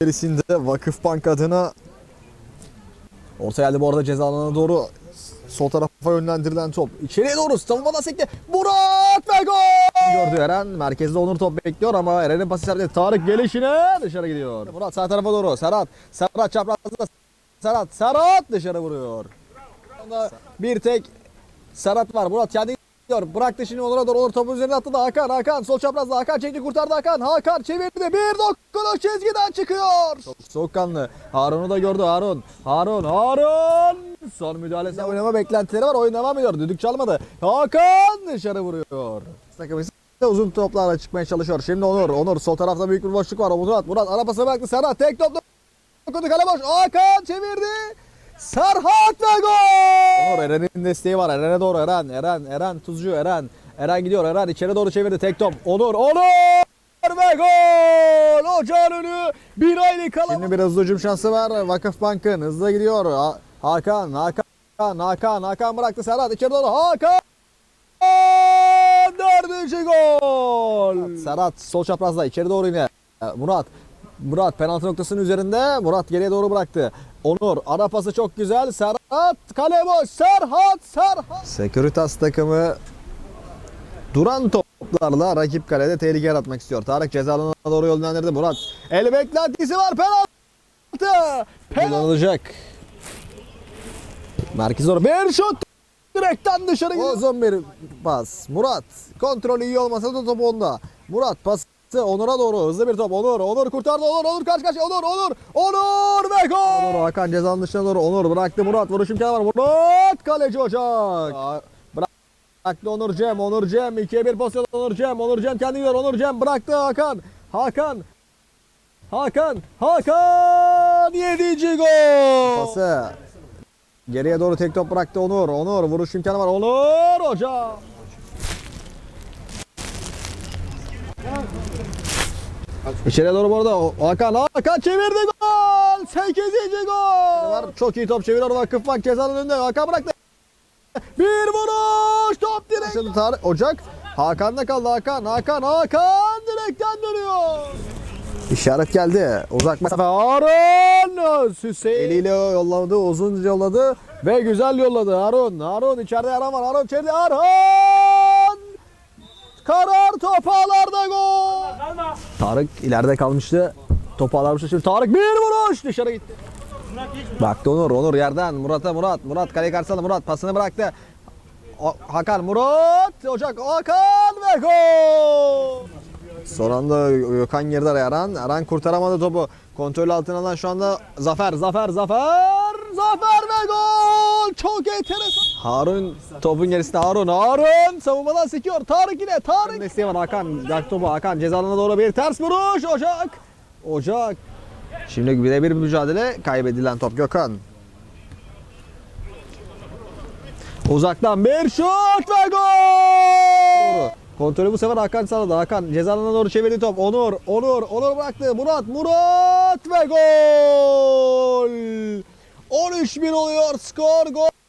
içerisinde Vakıfbank adına orta geldi bu arada ceza doğru sol tarafa yönlendirilen top. İçeriye doğru savunmadan sekti. Burak ve gol! Gördü Eren. Merkezde Onur top bekliyor ama Eren'in pası isabeti. Tarık gelişine dışarı gidiyor. Murat sağ tarafa doğru. Serhat. Serhat çaprazda. Serhat. Serhat dışarı vuruyor. Bir tek Serhat var. Murat kendi gidiyor. Bıraktı şimdi Onur'a doğru. Onur topu üzerine attı da Hakan. Hakan sol çaprazda. Hakan çekti kurtardı Hakan. Hakan çevirdi. Bir dokunuş çizgiden çıkıyor. Çok soğukkanlı. Harun'u da gördü Harun. Harun. Harun. Son müdahalesine oynama beklentileri var. Oyun devam ediyor. Düdük çalmadı. Hakan dışarı vuruyor. Uzun toplarla çıkmaya çalışıyor. Şimdi Onur. Onur sol tarafta büyük bir boşluk var. Murat. Murat ara pası bıraktı. Serhat tek top dokundu. Kale boş. Hakan çevirdi. Serhat ve gol! Onur Eren'in desteği var. Eren'e doğru Eren. Eren. Eren Tuzcu. Eren. Eren gidiyor. Eren içeri doğru çevirdi. Tek top. Onur. Onur! Ve gol! Ocağın önü bir aylık kala. Şimdi biraz hızlı hücum şansı var. Vakıfbank'ın hızlı gidiyor. Ha- Hakan. Hakan. Hakan. Hakan bıraktı Serhat. içeri doğru. Hakan! Dördüncü gol! Serhat sol çaprazda içeri doğru yine. Murat. Murat penaltı noktasının üzerinde. Murat geriye doğru bıraktı. Onur ara pası çok güzel. Serhat kale boş. Serhat Serhat. Securitas takımı duran toplarla rakip kalede tehlike yaratmak istiyor. Tarık ceza alanına doğru yönlendirdi. Murat el beklentisi var penaltı. Kullanılacak. Merkez doğru bir şut. Direkten dışarı gidiyor. Uzun bir pas. Murat kontrolü iyi olmasa da top onda. Murat pası Onur'a doğru hızlı bir top. Onur, Onur kurtardı. Onur, Onur karşı karşıya. Onur, Onur, Onur ve gol. Onur Hakan cezanın dışına doğru. Onur bıraktı Murat. Vuruş imkanı var. Murat kaleci Ocak. Bıraktı Onur Cem. Onur Cem. 2'ye 1 pozisyon Onur Cem. Onur Cem kendi gidiyor. Onur Cem bıraktı Hakan. Hakan. Hakan. Hakan. 7. gol. Pası. Geriye doğru tek top bıraktı Onur. Onur vuruş imkanı var. Onur Ocak. İçeriye doğru bu arada Hakan Hakan çevirdi gol 8. gol var. Çok iyi top çeviriyor Vakıfbank cezanın önünde Hakan bıraktı bir vuruş top direkt Şimdi Tarık Ocak Hakan'da kaldı Hakan Hakan Hakan direkten dönüyor İşaret geldi. Uzak mesafe. Harun Hüseyin eliyle yolladı, uzunca yolladı ve güzel yolladı. Harun, Harun içeride yaran var. Harun içeride. Harun! Karar top ağlarda gol. Tarık ileride kalmıştı. Top ağlarmıştı. Şimdi Tarık bir vuruş dışarı gitti. Baktı Onur. Onur yerden. Murat'a Murat. Murat kaleye karşıladı. Murat pasını bıraktı. O- Hakan Murat. Ocak Hakan ve gol. Son anda Gökhan girdi Aran. Aran kurtaramadı topu. Kontrol altına alan şu anda Zafer, Zafer, Zafer. Zafer ve gol. Çok enteresan. Harun topun gerisinde Harun. Harun savunmadan sekiyor. Tarık yine. Tarık. Desteği var Hakan. Yak topu Hakan. Ceza alanına doğru bir ters vuruş. Ocak. Ocak. Şimdi birebir bir mücadele. Kaybedilen top Gökhan. Uzaktan bir şut ve gol! Doğru. Kontrolü bu sefer Hakan sağladı. Hakan ceza alanına doğru çevirdi top. Onur, Onur, Onur bıraktı. Murat, Murat ve gol! 13-1 oluyor skor. Gol!